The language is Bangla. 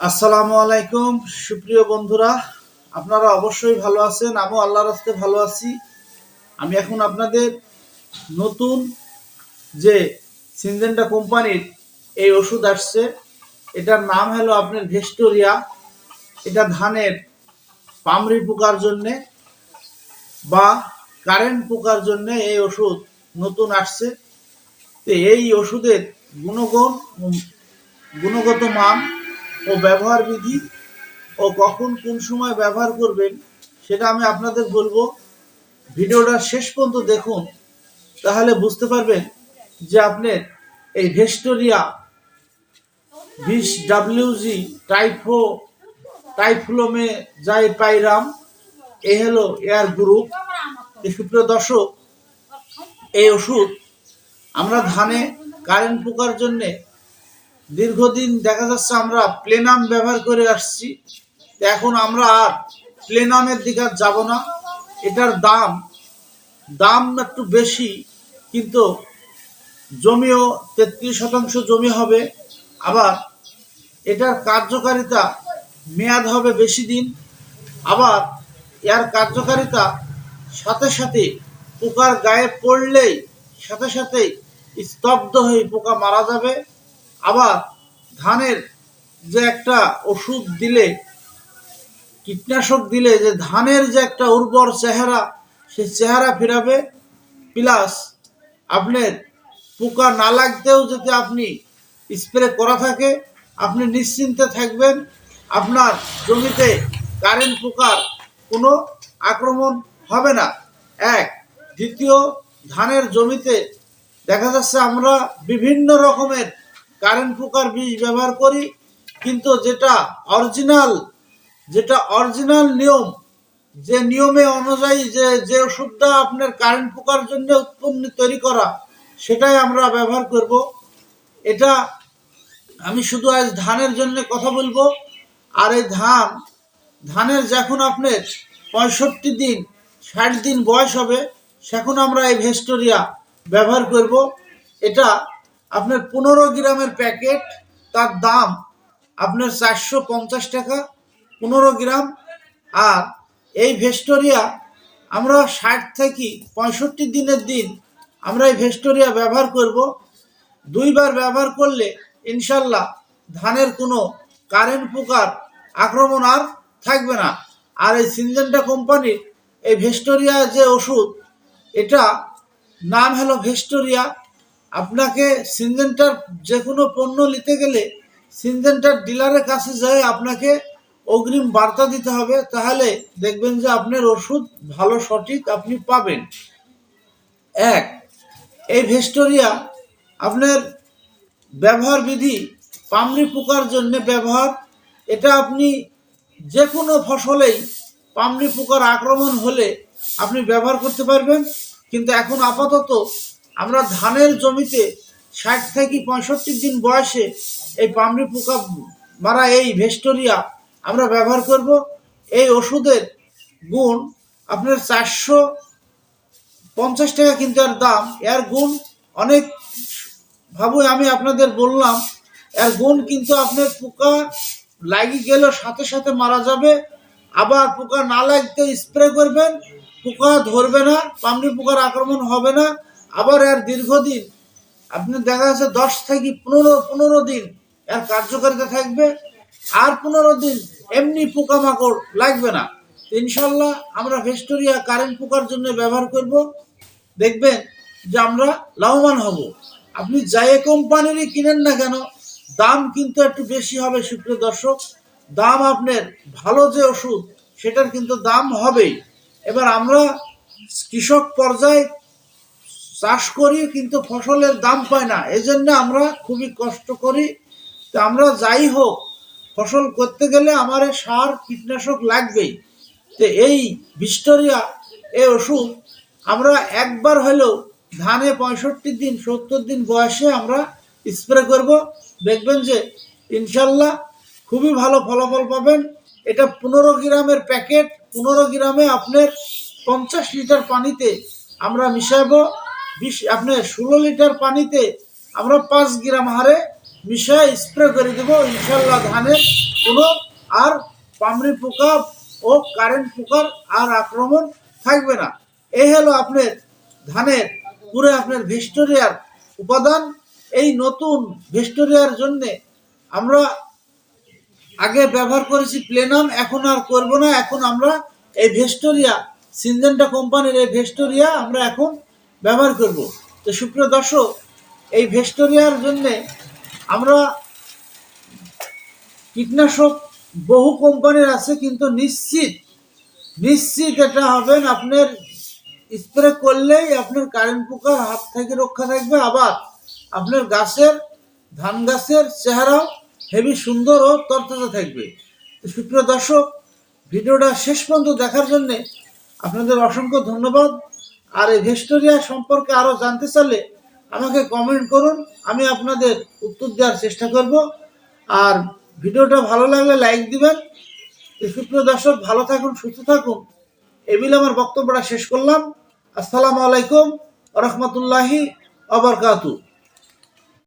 আসসালামু আলাইকুম, সুপ্রিয় বন্ধুরা। আপনারা অবশ্যই ভালো আছেন, আমিও আল্লাহর রাস্তে ভালো আছি। আমি এখন আপনাদের নতুন যে সিনজেন্টা কোম্পানির এই ওষুধ আসছে, এটার নাম হলো আপনার ভেস্টোরিয়া। এটা ধানের পামরি পোকার জন্যে বা কারেন্ট পোকার জন্যে এই ওষুধ নতুন আসছে। তো এই ওষুধের গুণগুণ, গুণগত মান ও ব্যবহার বিধি ও কখন কোন সময় ব্যবহার করবেন সেটা আমি আপনাদের বলব। ভিডিওটা শেষ পর্যন্ত দেখুন, তাহলে বুঝতে পারবেন যে আপনার এই ভেস্টোরিয়া বিশ ডাব্লিউজি টাইফো, টাইফ্লোমে যাই পাইরাম, এ হলো এয়ার গ্রুপ। সুপ্রিয় দর্শক, এই ওষুধ আমরা ধানে কারেন্ট পোকার জন্যে দীর্ঘদিন দেখা যাচ্ছে আমরা প্লেনাম ব্যবহার করে আসছি। এখন আমরা আর প্লেনামের দিকে আর যাব না। এটার দাম দাম একটু বেশি, কিন্তু জমিও তেত্রিশ শতাংশ জমি হবে। আবার এটার কার্যকারিতা মেয়াদ হবে বেশি দিন। আবার এর কার্যকারিতা সাথে সাথে পোকার গায়ে পড়লেই সাথে সাথে স্তব্ধ হয়ে পোকা মারা যাবে। আবার ধানের যে একটা ওষুধ দিলে, কীটনাশক দিলে, যে ধানের যে একটা উর্বর চেহারা সেই চেহারা ফেরাবে। প্লাস আপনার পোকা না লাগতেও যদি আপনি স্প্রে করা থাকে, আপনি নিশ্চিন্তে থাকবেন। আপনার জমিতে কারেন্ট পোকার কোনো আক্রমণ হবে না। এক, দ্বিতীয়, ধানের জমিতে দেখা যাচ্ছে আমরা বিভিন্ন রকমের কারেন্ট পোকার বীজ ব্যবহার করি, কিন্তু যেটা অরিজিনাল যেটা অরিজিনাল নিয়ম, যে নিয়মে অনুযায়ী যে যে ওষুধটা আপনার কারেন্ট পোকার জন্য উৎপন্ন তৈরি করা, সেটাই আমরা ব্যবহার করব। এটা আমি শুধু আজ ধানের জন্য কথা বলব, আর এই ধান, ধানের যখন আপনার পঁয়ষট্টি দিন, ষাট দিন বয়স হবে, সেখন আমরা এই ভেস্টোরিয়া ব্যবহার করব। এটা আপনার পনেরো গ্রামের প্যাকেট, তার দাম আপনার চারশো পঞ্চাশ টাকা, পনেরো গ্রাম। আর এই ভেস্টোরিয়া আমরা ষাট থেকে পঁয়ষট্টি দিনের দিন আমরা এই ভেস্টোরিয়া ব্যবহার করব। দুইবার ব্যবহার করলে ইনশাল্লাহ ধানের কোনো কারেন্ট পোকার আক্রমণ আর থাকবে না। আর এই সিনজেন্টা কোম্পানির এই ভেস্টোরিয়া যে ওষুধ, এটা নাম হলো ভেস্টোরিয়া আপনাকে সিনজেন্টার যে কোনো পণ্য নিতে গেলে সিনজেন্টার ডিলারের কাছে যায় আপনাকে অগ্রিম বার্তা দিতে হবে, তাহলে দেখবেন যে আপনার ওষুধ ভালো সঠিক আপনি পাবেন। এক, এই ভেস্টোরিয়া আপনার ব্যবহার বিধি পামরি পোকার জন্য ব্যবহার। এটা আপনি যে কোনো ফসলেই পামরি পোকার আক্রমণ হলে আপনি ব্যবহার করতে পারবেন। কিন্তু এখন আপাতত আমরা ধানের জমিতে ষাট থেকে পঁয়ষট্টি দিন বয়সে এই পামড়ি পোকা মারা এই ভেস্টোরিয়া আমরা ব্যবহার করব। এই ওষুধের গুণ আপনার চারশো পঞ্চাশ টাকা কিন্তু এর দাম। এর গুণ অনেক ভাবে আমি আপনাদের বললাম, এর গুণ কিন্তু আপনার পোকা লাগি গেল সাথে সাথে মারা যাবে। আবার পোকা না লাগতে স্প্রে করবেন, পোকা ধরবে না পামড়ি পোকার আক্রমণ হবে না। আবার এর দীর্ঘদিন, আপনি দেখা যাচ্ছে দশ থেকে পনেরো পনেরো দিন এর কার্যকারিতা থাকবে, আর পনেরো দিন এমনি পোকামাকড় লাগবে না। ইনশাল্লাহ আমরা ভেস্টোরিয়া কারেন্ট পোকার জন্য ব্যবহার করব। দেখবেন যে আমরা লাভবান হব। আপনি যাই কোম্পানিরই কিনেন না কেন, দাম কিন্তু একটু বেশি হবে, সুপ্রিয় দর্শক। দাম আপনার ভালো যে ওষুধ, সেটার কিন্তু দাম হবেই। এবার আমরা কৃষক পর্যায়ে চাষ করি, কিন্তু ফসলের দাম পায় না। এই জন্য আমরা খুবই কষ্ট করি। তো আমরা যাই হোক, ফসল করতে গেলে আমার সার, কীটনাশক লাগবেই। তো এই ভিস্টোরিয়া এই ওষুধ আমরা একবার হলেও ধানে পঁয়ষট্টি দিন, সত্তর দিন বয়সে আমরা স্প্রে করব। দেখবেন যে ইনশাল্লাহ খুবই ভালো ফলাফল পাবেন। এটা পনেরো গ্রামের প্যাকেট, পনেরো গ্রামে আপনার পঞ্চাশ লিটার পানিতে আমরা মিশাবো বিশ আপনার ষোলো লিটার পানিতে আমরা পাঁচ গ্রাম হারে মিশায় স্প্রে করে দেবো। ইনশাল্লাহ ধানের কোনো আর পামড়ি পোকা ও কারেন্ট পোকার আর আক্রমণ থাকবে না। এই হলো আপনার ধানের, পুরো আপনার ভিস্টোরিয়ার উপাদান। এই নতুন ভিস্টোরিয়ার জন্যে আমরা আগে ব্যবহার করেছি প্লেনাম, এখন আর করব না। এখন আমরা এই ভেস্টোরিয়া সিনজেন্টা কোম্পানির এই ভেস্টোরিয়া আমরা এখন ব্যবহার করব। তো সুপ্রিয় দর্শক, এই ভেস্টোরিয়ার জন্যে আমরা কীটনাশক বহু কোম্পানির আছে, কিন্তু নিশ্চিত নিশ্চিত এটা হবেন আপনার স্প্রে করলেই আপনার কারেন্ট পোকার হাত থেকে রক্ষা থাকবে। আবার আপনার গাছের, ধান গাছের চেহারাও হেভি সুন্দর ও তরতাজা থাকবে। তো সুপ্রিয় দর্শক, ভিডিওটা শেষ পর্যন্ত দেখার জন্যে আপনাদের অসংখ্য ধন্যবাদ। আর এই ভেস্টোরিয়া সম্পর্কে আরও জানতে চাইলে আমাকে কমেন্ট করুন, আমি আপনাদের উত্তর দেওয়ার চেষ্টা করব। আর ভিডিওটা ভালো লাগলে লাইক দিবেন। সুপ্রিয় দর্শক, ভালো থাকুন, সুস্থ থাকুন। এবিল আমার বক্তব্যটা শেষ করলাম। আসসালামু আলাইকুম রহমতুল্লাহি আবরকাতু